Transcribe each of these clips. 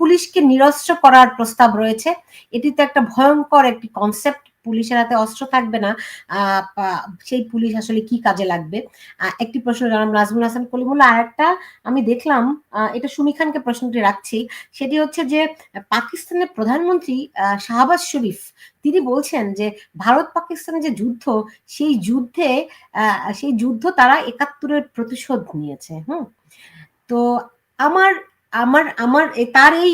পুলিশকে নিরস্ত্র করার প্রস্তাব রয়েছে। এটি তো একটা ভয়ঙ্কর একটি কনসেপ্ট পুলিশের হাতে অস্ত্র থাকবে না। সেই পুলিশ আসলে কি কাজে লাগবে? একটি প্রশ্ন জানাম নাজমুল হাসান কলিমুল্লাহ। আর একটা আমি দেখলাম এটা সুমি খানকে প্রশ্নটি রাখছি। সেটি হচ্ছে যে, পাকিস্তানের প্রধানমন্ত্রী শাহবাজ শরীফ, তিনি বলছেন যে, ভারত পাকিস্তানের যে যুদ্ধ, সেই যুদ্ধে সেই যুদ্ধ তারা একাত্তরের প্রতিশোধ নিয়েছে। হুম? তো আমার আমার আমার তার এই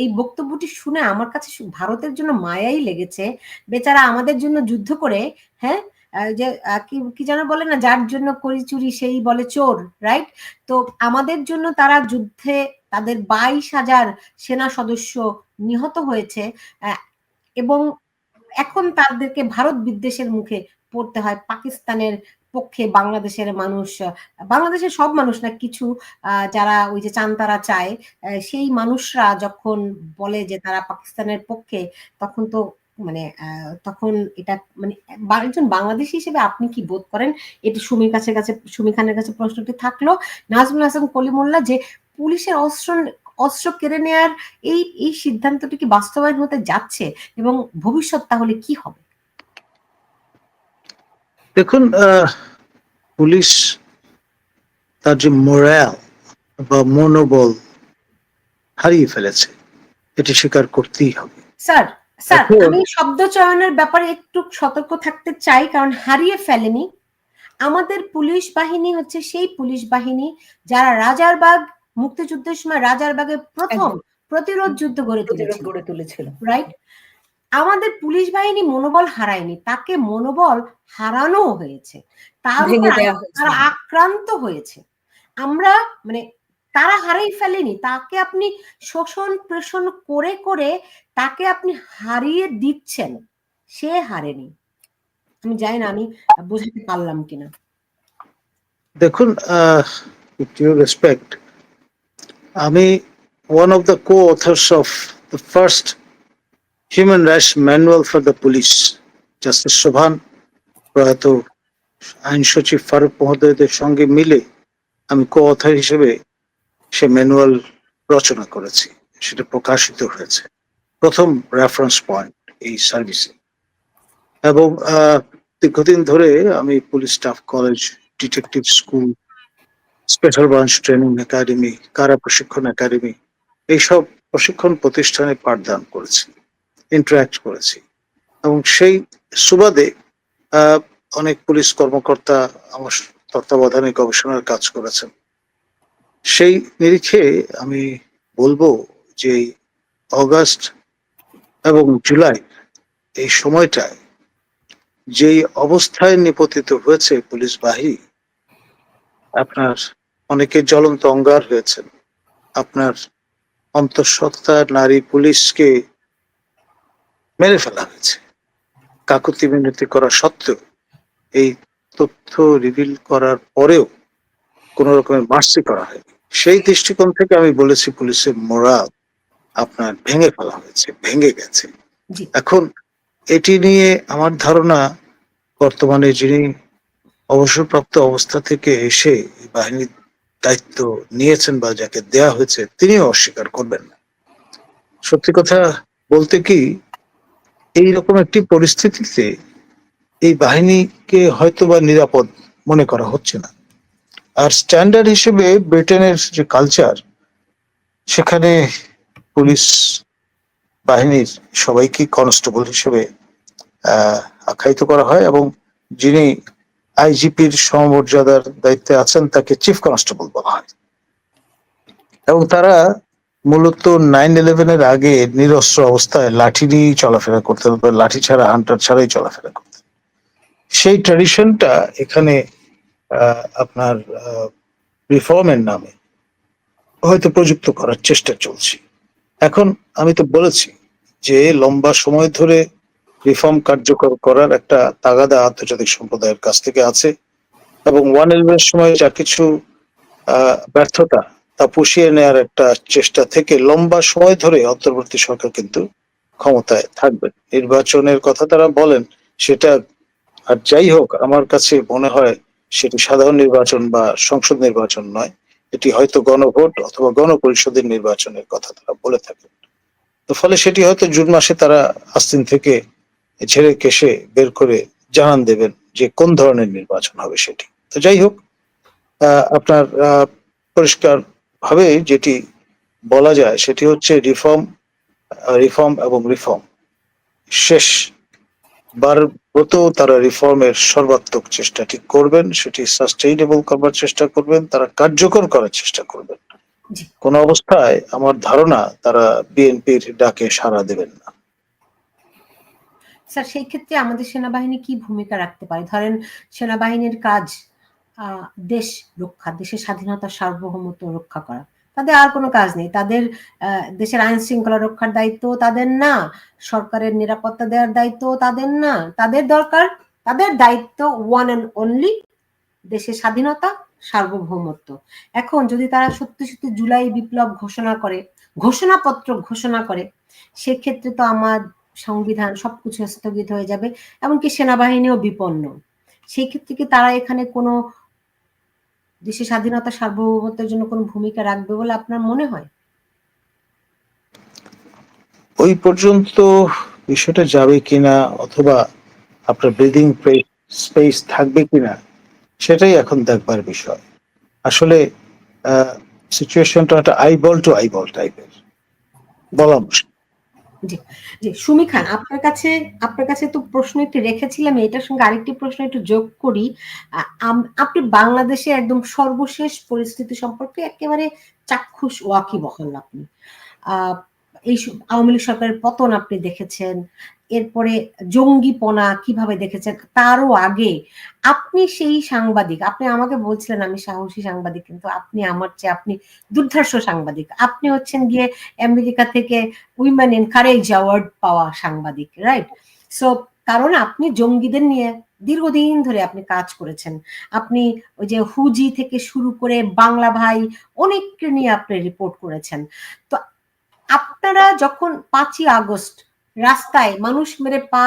এই বক্তব্যটি শুনে আমার কাছে ভারতের জন্য মায়াই লেগেছে। বেচারা আমাদের জন্য যুদ্ধ করে হ্যাঁ? যে কি যেন বলে না, যার জন্য করি চুরি সেই বলে চোর রাইট তো আমাদের জন্য তারা যুদ্ধে তাদের বাইশ হাজার সেনা সদস্য নিহত হয়েছে এবং এখন তাদেরকে ভারত বিদ্বেষের মুখে পড়তে হয়, পাকিস্তানের পক্ষে বাংলাদেশের মানুষ বাংলাদেশের সব মানুষ না, কিছু যারা ওই যে চান তারা চায় সেই মানুষরা যখন বলে যে তারা পাকিস্তানের পক্ষে, তখন তো মানে তখন এটা মানে একজন বাংলাদেশি হিসেবে আপনি কি বোধ করেন? এটি সুমির কাছে কাছে সুমি খানের কাছে প্রশ্নটি থাকল। নাজমুল হাসান কলিমুল্লাহ যে পুলিশের অস্ত্র অস্ত্র কেড়ে নেয়ার এই এই সিদ্ধান্তটি কি বাস্তবায়ন হতে যাচ্ছে এবং ভবিষ্যৎ তাহলে কি হবে? দেখুন পুলিশ তার যে মোরাল বা মনোবল হারিয়ে ফেলেছে এটি স্বীকার করতেই হবে। স্যার স্যার আমি শব্দ চয়নের ব্যাপারে একটু সতর্ক থাকতে চাই কারণ হারিয়ে ফেলেনি। আমাদের পুলিশ বাহিনী হচ্ছে সেই পুলিশ বাহিনী যারা রাজারবাগ মুক্তিযুদ্ধের সময় রাজারবাগে প্রথম প্রতিরোধ যুদ্ধ গড়ে তুলেছিল। রাইট আমাদের পুলিশ বাহিনী মনোবল হারায়নি তাকে মনোবল হারানো হয়েছে। তার তারা আক্রান্ত হয়েছে। আমরা মানে তারা হারাই ফেলেনি তাকে আপনি শোষণ প্রেষণ করে করে তাকে আপনি হারিয়ে দিচ্ছেন সে হারেনি। আমি জানি না আমি বুঝতে পারলাম কিনা। দেখুন রেসপেক্ট আমি one of the co authors of the first human rights manual for the police justice Shobhan প্রয়াত আইন সচিব ফারুক মহোদয়দের সঙ্গে মিলে আমি কো অথার হিসেবে সে ম্যানুয়াল রচনা করেছি, সেটা প্রকাশিত হয়েছে। প্রথম রেফারেন্স পয়েন্ট এই সার্ভিসে এবং দীর্ঘদিন ধরে আমি police staff college detective school special branch training academy কারা প্রশিক্ষণ একাডেমি এইসব প্রশিক্ষণ প্রতিষ্ঠানে পাঠদান করেছি। ইন্টারাক্ট করেছি। এবং সেই সুবাদে অনেক পুলিশ কর্মকর্তা আমার তত্ত্বাবধানে গবেষণার কাজ করেছেন। সেই নিরিখে আমি বলব যে অগাস্ট এবং জুলাই এই সময়টায় যেই অবস্থায় নিপতিত হয়েছে পুলিশ বাহিনী, আপনার অনেকে জ্বলন্ত অঙ্গার হয়েছেন। আপনার অন্তঃসত্ত্বা নারী পুলিশকে মেরে ফেলা হয়েছে। কাকুতি মিনতি করা সত্ত্বেও এই তথ্য রিভিল করার পরেও কোন রকমের মার্সি করা হয়নি। সেই দৃষ্টিকোণ থেকে আমি বলেছি পুলিশের মোরাল আপনার ভেঙে ফেলা হয়েছে ভেঙে গেছে। এখন এটি নিয়ে আমার ধারণা বর্তমানে যিনি অবসরপ্রাপ্ত অবস্থা থেকে এসে বাহিনীর দায়িত্ব নিয়েছেন বা যাকে দেয়া হয়েছে তিনিও অস্বীকার করবেন না। সত্যি কথা বলতে কি এই রকম একটি পরিস্থিতিতে এই বাহিনীকে হয়তো বা নিরাপদ মনে করা হচ্ছে না। আর স্ট্যান্ডার্ড হিসেবে ব্রিটেনের যে কালচার, সেখানে পুলিশ বাহিনীর সবাইকে কনস্টেবল হিসেবে আখ্যায়িত করা হয় এবং যিনি আইজিপির সমমর্যাদার দায়িত্বে আছেন তাকে চিফ কনস্টেবল বলা হয়। এবং তারা মূলত নাইন ইলেভেনের আগে নিরস্ত্র অবস্থায় লাঠি নিয়েই চলাফেরা করতে হবে লাঠি ছাড়া হান্টার ছাড়াই চলাফেরা করতে সেই ট্র্যাডিশনটা এখানে আপনার রিফর্মের নামে হয়তো প্রযুক্ত করার চেষ্টা চলছে। এখন আমি তো বলেছি যে লম্বা সময় ধরে রিফর্ম কার্যকর করার একটা তাগাদা আন্তর্জাতিক সম্প্রদায়ের কাছ থেকে আছে এবং ওয়ান ইলেভেনের সময় যা কিছু ব্যর্থতা পুষিয়ে নেওয়ার একটা চেষ্টা থেকে লম্বা সময় ধরে অন্তর্বর্তী সরকার কিন্তু ক্ষমতায় থাকবে। নির্বাচনের কথা তারা বলেন, সেটা আর যাই হোক, আমার কাছে মনে হয় সেটি সাধারণ নির্বাচন বা সংসদ নির্বাচন নয়। এটি হয়তো গণভোট অথবা গণপরিষদের নির্বাচনের কথা তারা বলে থাকেন। তো ফলে সেটি হয়তো জুন মাসে তারা আস্তিন থেকে ঝেড়ে কেশে বের করে জানান দেবেন যে কোন ধরনের নির্বাচন হবে সেটি। তো যাই হোক আপনার পরিষ্কার ভাবে যেটি বলা যায় সেটি হচ্ছে রিফর্ম রিফর্ম এবং রিফর্ম শেষ বার ব্রত তারা রিফর্মের সর্বাত্মক চেষ্টাটি করবেন সেটি সাস্টেইনেবল করবার চেষ্টা করবেন তারা কার্যকর করার চেষ্টা করবেন। কোন অবস্থায় আমার ধারণা তারা বিএনপির ডাকে সাড়া দেবেন না। স্যার সেই ক্ষেত্রে আমাদের সেনাবাহিনী কি ভূমিকা রাখতে পারে? ধরেন সেনাবাহিনীর কাজ দেশ রক্ষা, দেশের স্বাধীনতা সার্বভৌমত্ব রক্ষা করা। তাদের আর কোনো কাজ নেই। তাদের দেশের আইন শৃঙ্খলা রক্ষার দায়িত্ব তাদের না, সরকারের নিরাপত্তা দেওয়ার দায়িত্ব তাদের না। তাদের দরকার, তাদের দায়িত্ব ওয়ান অ্যান্ড অনলি দেশের স্বাধীনতা, সার্বভৌমত্ব। এখন যদি তারা সত্যি সত্যি জুলাই বিপ্লব ঘোষণা করে, ঘোষণাপত্র ঘোষণা করে, সেক্ষেত্রে তো আমার সংবিধান সবকিছু স্থগিত হয়ে যাবে, এমনকি সেনাবাহিনীও বিপন্ন। সেই ক্ষেত্রে কি তারা এখানে কোনো দেশের স্বাধীনতা সার্বভৌমত্বের জন্য কোনো ভূমিকা রাখবে বলে আপনার মনে হয়? ওই পর্যন্ত বিষয়টা যাবে কিনা অথবা আপনার ব্রিদিং স্পেস থাকবে কিনা, সেটাই এখন দেখবার বিষয়। আসলে সিচুয়েশনটা একটা আইবল টু আইবল টাইপের বলা মুশকিল। জি জি। সুমি খান আপনার কাছে আপনার কাছে তো প্রশ্ন একটি রেখেছিলাম এটার সঙ্গে আরেকটি প্রশ্ন একটু যোগ করি। আপনি বাংলাদেশে একদম সর্বশেষ পরিস্থিতি সম্পর্কে একেবারে চাক্ষুষ ওয়াকিবহল আপনি। আহ, এই আওয়ামী লীগ সরকারের পতন আপনি দেখেছেন, এরপরে জঙ্গিপনা কীভাবে দেখেছেন, তারও আগে। আপনি সেই সাংবাদিক, আপনি আমাকে বলছিলেন আমি সাহসী সাংবাদিক, কিন্তু আপনি আমার চেয়ে আপনি দুর্ধর্ষ সাংবাদিক। আপনি হচ্ছেন গিয়ে আমেরিকা থেকে উইমেন ইন কারেজ অ্যাওয়ার্ড পাওয়া সাংবাদিক রাইট সো কারণ আপনি জঙ্গিদের নিয়ে দীর্ঘদিন ধরে আপনি কাজ করেছেন। আপনি ওই যে হুজি থেকে শুরু করে বাংলা ভাই অনেককে নিয়ে আপনি রিপোর্ট করেছেন। তো আপনারা যখন পাঁচই আগস্ট রাস্তায় মানুষ মেরে পা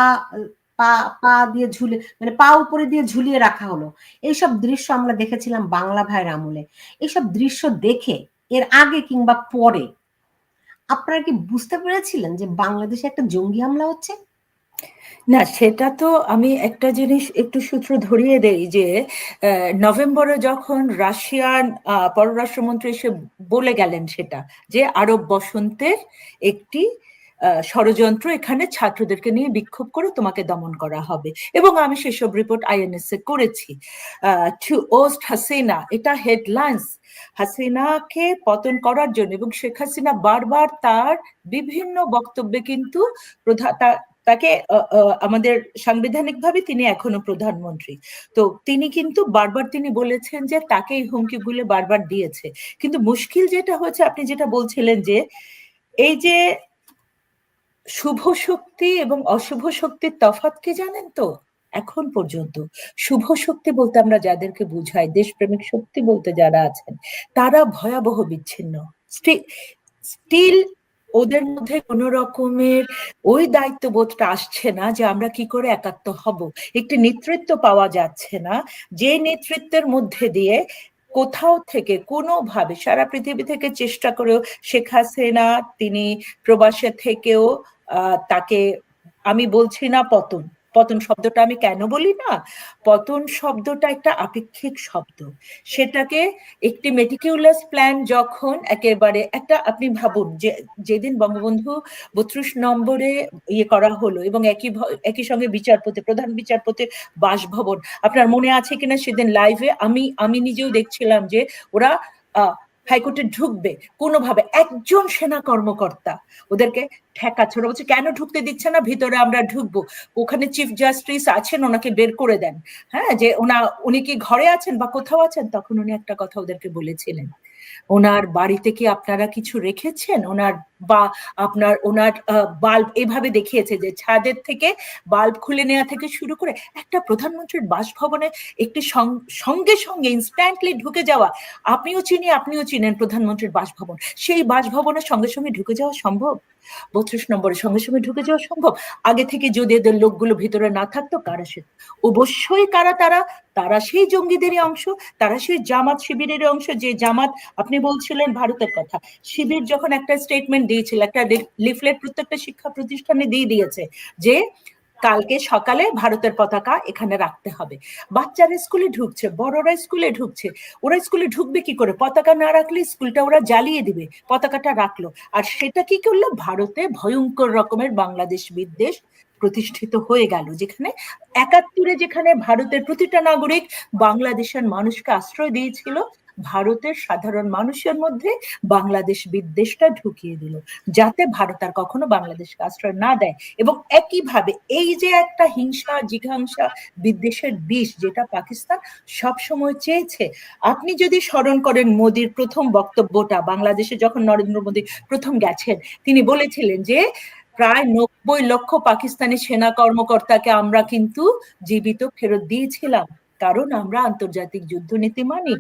পা পা দিয়ে ঝুলে মানে পা উপরে দিয়ে ঝুলিয়ে রাখা হলো, এইসব দৃশ্য আমরা দেখেছিলাম বাংলা ভাইয়ের আমলে। এইসব দৃশ্য দেখে, এর আগে কিংবা পরে, আপনারা কি বুঝতে পেরেছিলেন যে বাংলাদেশে একটা জঙ্গি হামলা হচ্ছে? না, সেটা তো আমি একটা জিনিস একটু সূত্র ধরিয়ে দেই যে নভেম্বরে যখন রাশিয়ান পররাষ্ট্রমন্ত্রী এসে বলে গেলেন সেটা, যে আরব বসন্তের একটি ষড়যন্ত্র এখানে ছাত্রদেরকে নিয়ে বিক্ষোভ করে তোমাকে দমন করা হবে। এবং আমি সেসব রিপোর্ট আইএনএস এ করেছি। টু ওস্ট হাসিনা, এটা হেডলাইন্স হাসিনাকে পতন করার জন্য এবং শেখ হাসিনা বারবার তার বিভিন্ন বক্তব্যে কিন্তু তাকে আমাদের সাংবিধানিকভাবে তিনি এখনও প্রধানমন্ত্রী। তো তিনি কিন্তু বারবার তিনি বলেছেন যে তাকে এই হুমকিগুলো বারবার দিয়েছে। কিন্তু মুশকিল যেটা হয়েছে, আপনি যেটা বলছিলেন যে এই যে শুভ শক্তি এবং অশুভ শক্তির তফাৎ কি জানেন তো? এখন পর্যন্ত। শুভ শক্তি বলতে আমরা যাদেরকে বুঝাই, দেশপ্রেমিক শক্তি বলতে যারা আছেন, তারা ভয়াবহ বিচ্ছিন্ন। স্টিল ওদের মধ্যে কোন রকমের ওই দায়িত্ববোধটা আসছে না যে আমরা কি করে একাত্ম হব। একটি নেতৃত্ব পাওয়া যাচ্ছে না। যে নেতৃত্বের মধ্যে দিয়ে কোথাও থেকে কোনোভাবে সারা পৃথিবী থেকে চেষ্টা করেও শেখ হাসিনা, তিনি প্রবাসে থেকেও তাকে, আমি বলছি না পতন পতন শব্দটা আমি কেন বলি না? পতন শব্দটা একটা আপেক্ষিক শব্দ। সেটাকে একটি মেটিকিউলাস প্ল্যান যখন একেবারে একটা আপনি ভাবুন যে, যেদিন বঙ্গবন্ধু বত্রিশ নম্বরে ইয়ে করা হলো এবং একই একই সঙ্গে বিচারপতি, প্রধান বিচারপতি বাসভবন, আপনার মনে আছে কিনা সেদিন লাইভে আমি আমি নিজেও দেখছিলাম যে ওরা হাইকোর্টে ঢুকবে কোনোভাবে। একজন সেনা কর্মকর্তা ওদেরকে ঠেকাচ্ছে ওরা বলছে, কেন ঢুকতে দিচ্ছে না? ভিতরে আমরা ঢুকবো। ওখানে চিফ জাস্টিস আছেন, ওনাকে বের করে দেন। হ্যাঁ যে ওনা, উনি কি ঘরে আছেন বা কোথাও আছেন? তখন উনি একটা কথা ওদেরকে বলেছিলেন। ওনার বাড়িতে কি আপনারা কিছু রেখেছেন? ওনার বা আপনার, ওনার বাল্ব এভাবে দেখিয়েছে যে ছাদের থেকে বাল্ব খুলে নেওয়া থেকে শুরু করে একটা প্রধানমন্ত্রীর বাসভবনে একটি সঙ্গে সঙ্গে ইনস্ট্যান্টলি ঢুকে যাওয়া, আপনিও চিনি, আপনিও চিনেন প্রধানমন্ত্রীর বাসভবন। সেই বাসভবনের সঙ্গে সঙ্গে ঢুকে যাওয়া সম্ভব? বত্রিশ নম্বরের সঙ্গে সঙ্গে ঢুকে যাওয়া সম্ভব? আগে থেকে যদি এদের লোকগুলো ভিতরে না থাকতো, কারা সে? অবশ্যই কারা তারা? তারা সেই জঙ্গিদেরই অংশ, তারা সেই জামাত শিবিরের অংশ, যে জামাত আপনি বলছিলেন ভারতের কথা। শিবির যখন একটা স্টেটমেন্ট দিয়েছিল, একটা লিফলেট প্রত্যেকটা শিক্ষা প্রতিষ্ঠানে দিয়ে দিয়েছে যে কালকে সকালে ভারতের পতাকা এখানে রাখতে হবে। বাচ্চারা স্কুলে ঢুকছে, বড়রা স্কুলে ঢুকছে, ওরা স্কুলে ঢুকবে কি করে? পতাকা না রাখলে স্কুলটা ওরা জ্বালিয়ে দিবে, পতাকাটা রাখল। আর সেটা কি করল? ভারতে ভয়ঙ্কর রকমের বাংলাদেশ বিদ্বেষ প্রতিষ্ঠিত হয়ে গেল, যেখানে একাত্তরে যেখানে ভারতের প্রতিটা নাগরিক বাংলাদেশের মানুষকে আশ্রয় দিয়েছিল ভারতের সাধারণ মানুষের মধ্যে বাংলাদেশ বিদ্বেষটা ঢুকিয়ে দিল, যাতে ভারত আর কখনো বাংলাদেশকে আশ্রয় না দেয়। এবং একইভাবে এই যে একটা হিংসা, জিঘাংসা, বিদ্বেষের বিষ যেটা পাকিস্তান সব সময় চেয়েছে, আপনি যদি স্মরণ করেন মোদির প্রথম বক্তব্যটা, বাংলাদেশে যখন নরেন্দ্র মোদী প্রথম গেছেন, তিনি বলেছিলেন যে, প্রায় নব্বই লক্ষ পাকিস্তানি সেনা কর্মকর্তাকে আমরা কিন্তু জীবিত ফেরত দিয়েছিলাম। কারণ আমরা আন্তর্জাতিক যুদ্ধ যুদ্ধনীতি মানি,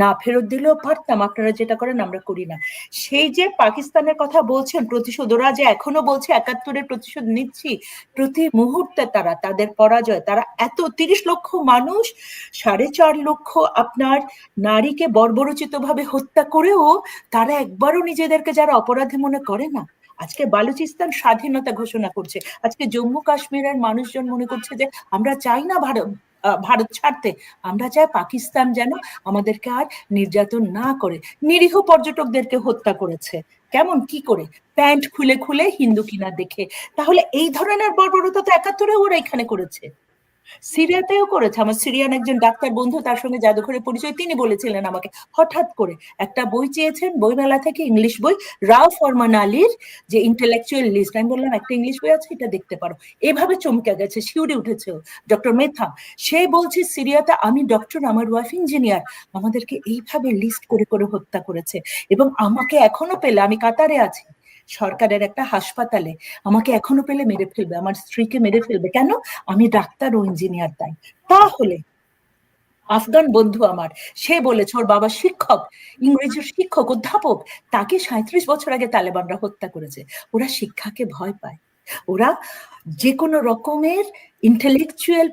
না ফেরত দিলেও পারতাম, আপনারা যেটা করেন আমরা করি না। সেই যে পাকিস্তানের কথা বলছেন প্রতিশোধ ওরা যে এখনও বলছে, একাত্তরের প্রতিশোধ নিচ্ছি, প্রতি মুহূর্তে তারা, তাদের পরাজয়, তারা এত তিরিশ লক্ষ মানুষ, সাড়ে চার লক্ষ আপনার নারীকে বর্বরচিত ভাবে হত্যা করেও তারা একবারও নিজেদেরকে যারা অপরাধী মনে করে না। আজকে বালুচিস্তান স্বাধীনতা ঘোষণা করছে। আজকে জম্মু কাশ্মীরের মানুষজন মনে করছে যে আমরা চাই না ভারত ভারত ছাড়তে। আমরা চাই পাকিস্তান যেন আমাদেরকে আর নির্যাতন না করে, নিরীহ পর্যটকদেরকে হত্যা করেছে। কেমন, কি করে? প্যান্ট খুলে খুলে হিন্দু কিনা দেখে। তাহলে এই ধরনের বর্বরতা তো একাত্তরে ওরা এখানে করেছে। সিরিয়াতেও করেছে। আমার সিরিয়ান একজন ডাক্তার বন্ধু, তার সঙ্গে জাদুঘরে পরিচয় তিনি বলেছিলেন আমাকে। হঠাৎ করে একটা বই চেয়েছেন, বইমেলা থেকে ইংলিশ বই, রাও ফরমান আলীর যে ইন্টেলেকচুয়াল লিস্ট আমি বললাম, একটা ইংলিশ বই আছে, এটা দেখতে পারো। এভাবে চমকে গেছে, শিউরে উঠেছে ডক্টর মেথা সে বলছে, সিরিয়াতে আমি ডক্টর, আমার ওয়াইফ ইঞ্জিনিয়ার আমাদেরকে এইভাবে লিস্ট করে করে হত্যা করেছে এবং আমাকে এখনও পেলে, আমি কাতারে আছি। সরকারের একটা হাসপাতালে আমাকে এখনও পেলে মেরে ফেলবে, আমার স্ত্রীকে মেরে ফেলবে। কেন? আমি ডাক্তার ও ইঞ্জিনিয়ার তাই। তাহলে আফগান বন্ধু আমার, সে বলেছে ওর বাবা শিক্ষক, ইংরেজির শিক্ষক, অধ্যাপক, তাকে সাঁত্রিশ বছর আগে তালেবানরা হত্যা করেছে। ওরা শিক্ষাকে ভয় পায়। ওরা যে কোনো রকমের ইন্টেলেকচুয়াল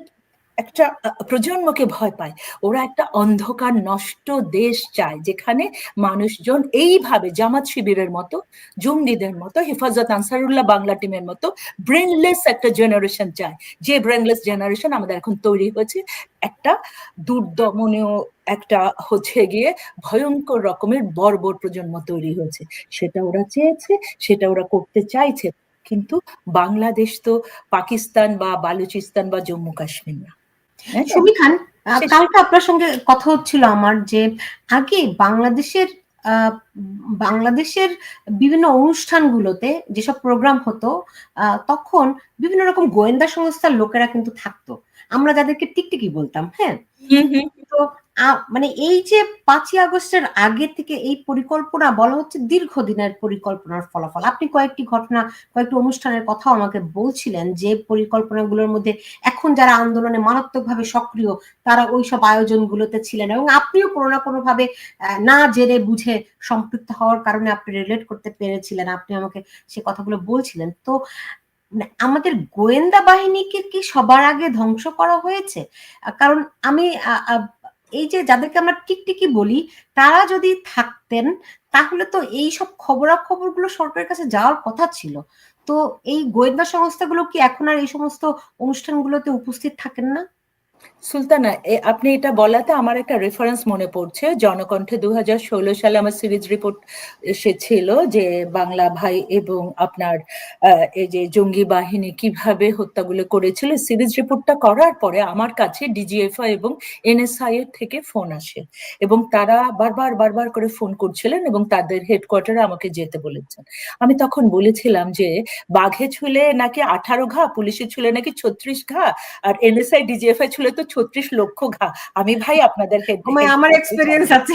একটা প্রজন্মকে ভয় পায়। ওরা একটা অন্ধকার, নষ্ট দেশ চায়, যেখানে মানুষজন এইভাবে জামাত শিবিরের মতো, জঙ্গিদের মতো, হেফাজত আনসারুল্লাহ বাংলা টিমের মতো ব্রেনলেস একটা জেনারেশন চায়। যে ব্রেনলেস জেনারেশন আমাদের এখন তৈরি হয়েছে, একটা দুর্দমনীয় একটা হচ্ছে গিয়ে ভয়ঙ্কর রকমের বর্বর প্রজন্ম তৈরি হয়েছে। সেটা ওরা চেয়েছে, সেটা ওরা করতে চাইছে। কিন্তু বাংলাদেশ তো পাকিস্তান বা বালুচিস্তান বা জম্মু কাশ্মীর না? সুমি খান কালকে আপনার সঙ্গে কথা হচ্ছিল আমার যে আগে বাংলাদেশের আহ, বাংলাদেশের বিভিন্ন অনুষ্ঠানগুলোতে যেসব প্রোগ্রাম হতো আহ, তখন বিভিন্ন রকম গোয়েন্দা সংস্থার লোকেরা কিন্তু থাকতো। আমরা যাদেরকে টিকটিকি বলতাম হ্যাঁ? তো মানে এই যে পাঁচই আগস্টের আগে থেকে এই পরিকল্পনা বলা হচ্ছে দীর্ঘদিনের পরিকল্পনার ফলাফল। আপনি কয়েকটি ঘটনা কয়েকটি অনুষ্ঠানের কথাও আমাকে বলছিলেন যে পরিকল্পনাগুলোর মধ্যে এখন যারা আন্দোলনে মারাত্মকভাবে সক্রিয় তারা ওই সব আয়োজনগুলোতে ছিলেন এবং আপনিও কোনো না কোনো ভাবে না জেনে বুঝে সম্পৃক্ত হওয়ার কারণে আপনি রিলেট করতে পেরেছিলেন। আপনি আমাকে সে কথাগুলো বলছিলেন। তো আমাদের গোয়েন্দা বাহিনীকে কি সবার আগে ধ্বংস করা হয়েছে? কারণ আমি এই যে যাদেরকে আমরা টিকটিকি বলি, তারা যদি থাকতেন, তাহলে তো এই সব খবরাখবরগুলো সরকারের কাছে যাওয়ার কথা ছিল। তো এই গোয়েন্দা সংস্থাগুলো কি এখন আর এই সমস্ত অনুষ্ঠানগুলোতে উপস্থিত থাকেন না? সুলতানা আপনি এটা বলাতে আমার একটা রেফারেন্স মনে পড়ছে। জনকণ্ঠে দু হাজার ষোলো সালে আমার সিরিজ রিপোর্ট এসেছিল যে বাংলা ভাই এবং আপনার এই যে জঙ্গি বাহিনী কীভাবে হত্যাগুলো করেছিল। সিরিজ রিপোর্টটা করার পরে আমার কাছে ডিজিএফআই এবং এনএসআই এর থেকে ফোন আসে এবং তারা বারবার বারবার করে ফোন করছিলেন এবং তাদের হেডকোয়ার্টারে আমাকে যেতে বলেছেন। আমি তখন বলেছিলাম যে বাঘে ছুলে নাকি আঠারো ঘা, পুলিশে ছুলে নাকি ছত্রিশ ঘা, আর এনএসআই ডিজিএফআই ছুলে তো ছত্রিশ লক্ষ ঘা। আমি ভাই আপনাদের আমার এক্সপিরিয়েন্স আছে।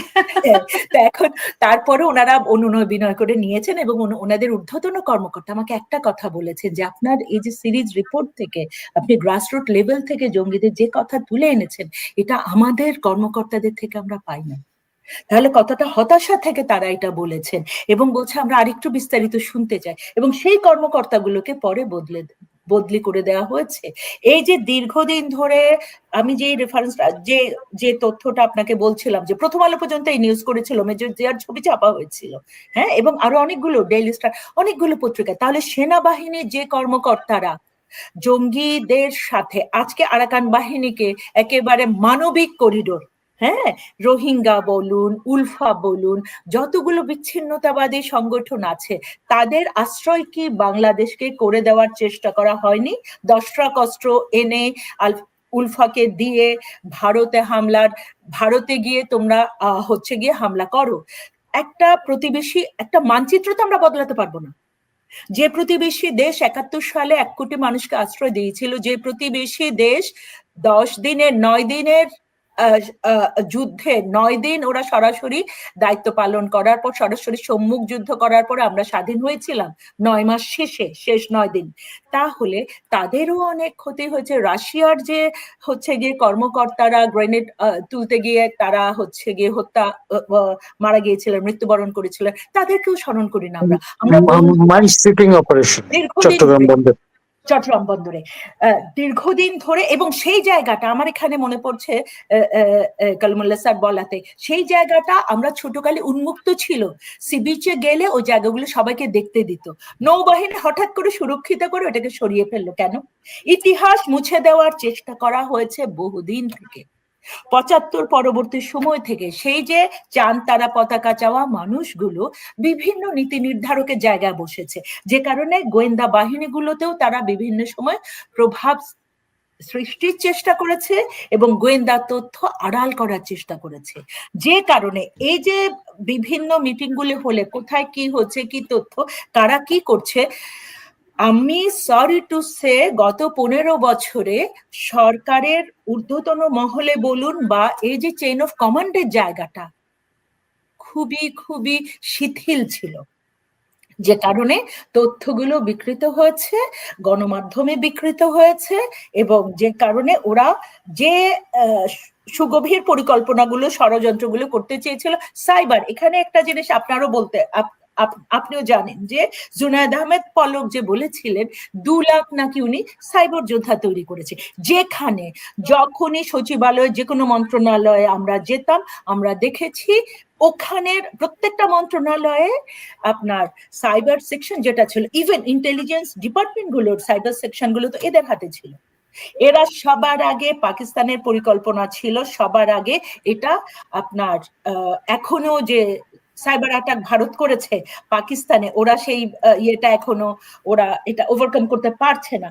এখন তারপরে ওনারা অনুনয় বিনয় করে নিয়েছেন এবং ওনাদের ঊর্ধ্বতন কর্মকর্তা আমাকে একটা কথা বলেছেন যে আপনার এই যে সিরিজ রিপোর্ট থেকে আপনি গ্রাসরুট লেভেল থেকে জঙ্গিদের যে কথা তুলে এনেছেন এটা আমাদের কর্মকর্তাদের থেকে আমরা পাই না। তাহলে কতটা হতাশা থেকে তারা এটা বলেছেন এবং বলছে আমরা আরেকটু বিস্তারিত শুনতে চাই। এবং সেই কর্মকর্তাগুলোকে পরে বদলে বদলি করে দেওয়া হয়েছে। এই যে দীর্ঘদিন ধরে আমি যে রেফারেন্স যে যে তথ্যটা আপনাকে বলছিলাম যে প্রথম আলো পর্যন্ত এই নিউজ করেছিল মেজর জিয়ার ছবি চাপা হয়েছিল হ্যাঁ? এবং আরও অনেকগুলো ডেইলি স্টার অনেকগুলো পত্রিকা। তাহলে সেনাবাহিনীর যে কর্মকর্তারা জঙ্গিদের সাথে, আজকে আরাকান বাহিনীকে একেবারে মানবিক করিডোর হ্যাঁ? রোহিঙ্গা বলুন, উলফা বলুন, যতগুলো বিচ্ছিন্নতাবাদী সংগঠন আছে, তাদের আশ্রয় কি বাংলাদেশকে করে দেওয়ার চেষ্টা করা হয়নি? দশরা কস্ত্র এনে উলফাকে দিয়ে ভারতে হামলার, ভারতে গিয়ে তোমরা হচ্ছে গিয়ে হামলা করো। একটা প্রতিবেশী, একটা মানচিত্র তো আমরা বদলাতে পারব না। যে প্রতিবেশী দেশ একাত্তর সালে এক কোটি মানুষকে আশ্রয় দিয়েছিল, যে প্রতিবেশী দেশ দশ দিনের, নয় দিনের যুদ্ধে নয় দিন ওরা সরাসরি দায়িত্ব পালন করার পর সরাসরি সম্মুখ যুদ্ধ করার পর আমরা স্বাধীন হয়েছিলাম নয় মাস শেষে শেষ নয় দিন। তাহলে তাদেরও অনেক ক্ষতি হয়েছে। রাশিয়ার যে হচ্ছে গিয়ে কর্মকর্তারা গ্রেনেড তুলতে গিয়ে তারা হচ্ছে গিয়ে হত্যা মারা গিয়েছিলেন মৃত্যুবরণ করেছিলেন তাদেরকেও স্মরণ করি না আমরা। আমরা অপারেশন চট্টগ্রাম বন্দর। দীর্ঘদিন ধরে এবং সেই জায়গাটা, আমার এখানে মনে পড়ছে কালমুল্লা স্যার বলাতে, সেই জায়গাটা আমরা ছোটকালে উন্মুক্ত ছিল। সি বিচে গেলে ওই জায়গাগুলো সবাইকে দেখতে দিত। নৌবাহিনী হঠাৎ করে সুরক্ষিত করে ওটাকে সরিয়ে ফেলল। কেন? ইতিহাস মুছে দেওয়ার চেষ্টা করা হয়েছে বহুদিন থেকে। পঁচাত্তর পরবর্তী সময় থেকে সেই যে চাঁদ, তারা, পতাকা চাওয়া মানুষগুলো বিভিন্ন নীতি নির্ধারকের জায়গায় বসেছে। যে কারণে গোয়েন্দা বাহিনীগুলোতেও তারা বিভিন্ন সময় প্রভাব সৃষ্টির চেষ্টা করেছে এবং গোয়েন্দা তথ্য আড়াল করার চেষ্টা করেছে। যে কারণে এই যে বিভিন্ন মিটিংগুলি হলে কোথায় কি হচ্ছে, কি তথ্য, কারা কি করছে আমি সরি টু সে গত পনেরো বছরে সরকারের ঊর্ধ্বতন মহলে বলুন বা এই যে চেইন অফ কমান্ডের জায়গাটা খুবই খুবই শিথিল ছিল। যে কারণে তথ্যগুলো বিকৃত হয়েছে, গণমাধ্যমে বিকৃত হয়েছে এবং যে কারণে ওরা যে সুগভীর পরিকল্পনাগুলো, ষড়যন্ত্রগুলো করতে চেয়েছিল, সাইবার। এখানে একটা জিনিস আপনারও বলতে আপনিও জানেন যে জুনায়দ আহমেদ পলক যে বলেছিলেন, দু লাখ নাকি উনি সাইবার যোদ্ধা তৈরি করেছে। যেখানে যখনই সচিবালয় যে কোনো মন্ত্রণালয়ে আমরা যেতাম, আমরা দেখেছি ওখানের প্রত্যেকটা মন্ত্রণালয়ে আপনার সাইবার সেকশন যেটা ছিল ইভেন ইন্টেলিজেন্স ডিপার্টমেন্টগুলোর সাইবার সেকশনগুলো তো এদের হাতে ছিল। এরা সবার আগে পাকিস্তানের পরিকল্পনা ছিল, সবার আগে এটা আপনার এখনও যে সাইবার অ্যাটাক ভারত করেছে পাকিস্তানে, ওরা সেই ইয়েটা এখনও ওরা এটা ওভারকাম করতে পারছে না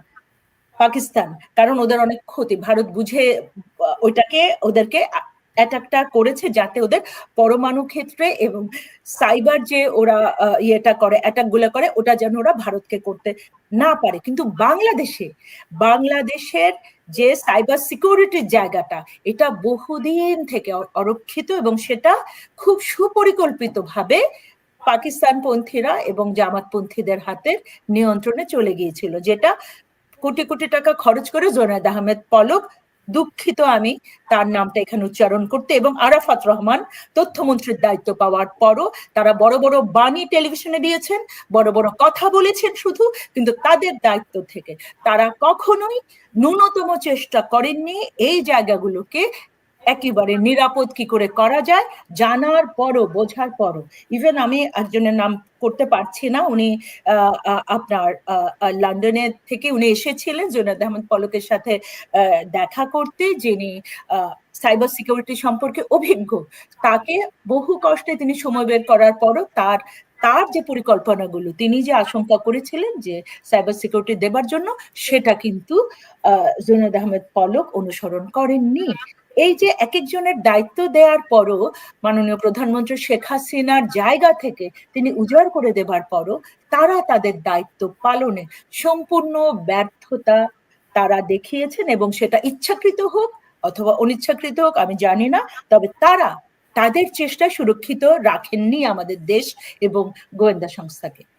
পাকিস্তান, কারণ ওদের অনেক ক্ষতি। ভারত বুঝে ওইটাকে, ওদেরকে অ্যাটাকটা করেছে যাতে ওদের পরমাণু ক্ষেত্রে এবং সাইবার যে ওরা ইয়েটা করে অ্যাটাকগুলো করে, ওটা যেন ওরা ভারতকে করতে না পারে। কিন্তু বাংলাদেশে, বাংলাদেশের যে সাইবার সিকিউরিটির জায়গাটা, এটা বহুদিন থেকে অরক্ষিত এবং সেটা খুব সুপরিকল্পিত ভাবে পাকিস্তানপন্থীরা এবং জামাতপন্থীদের হাতের নিয়ন্ত্রণে চলে গিয়েছিল, যেটা কোটি কোটি টাকা খরচ করে জোনায়দ আহমেদ পলক দুঃখিত আমি তার নামটা এখানে উচ্চারণ করতে এবং আরাফাত রহমান তথ্যমন্ত্রীর দায়িত্ব পাওয়ার পরও তারা বড় বড় বাণী টেলিভিশনে দিয়েছেন, বড় বড় কথা বলেছেন শুধু, কিন্তু তাদের দায়িত্ব থেকে। তারা কখনোই ন্যূনতম চেষ্টা করেননি এই জায়গাগুলোকে একেবারে নিরাপদ কি করে করা যায়, জানার পরও, বোঝার পরও। ইভেন আমি একজনের নাম করতে পারছি না, উনি আপনার লন্ডনের থেকে উনি এসেছিলেন, জোনাদ আহমেদ পলকের সাথে দেখা করতে, যিনি সাইবার সিকিউরিটি সম্পর্কে অভিজ্ঞ। তাকে বহু কষ্টে তিনি সময় বের করার পরও তার তার যে পরিকল্পনাগুলো, তিনি যে আশঙ্কা করেছিলেন যে সাইবার সিকিউরিটি দেবার জন্য, সেটা কিন্তু জুনাদ আহমেদ পলক অনুসরণ করেননি। এই যে এক একজনের দায়িত্ব দেওয়ার পরও মাননীয় প্রধানমন্ত্রী শেখ হাসিনার জায়গা থেকে তিনি উজাড় করে দেবার পরও তারা তাদের দায়িত্ব পালনে সম্পূর্ণ ব্যর্থতা তারা দেখিয়েছেন এবং সেটা ইচ্ছাকৃত হোক অথবা অনিচ্ছাকৃত হোক, আমি জানি না। তবে তারা তাদের চেষ্টা সুরক্ষিত রাখেননি আমাদের দেশ এবং গোয়েন্দা সংস্থাকে।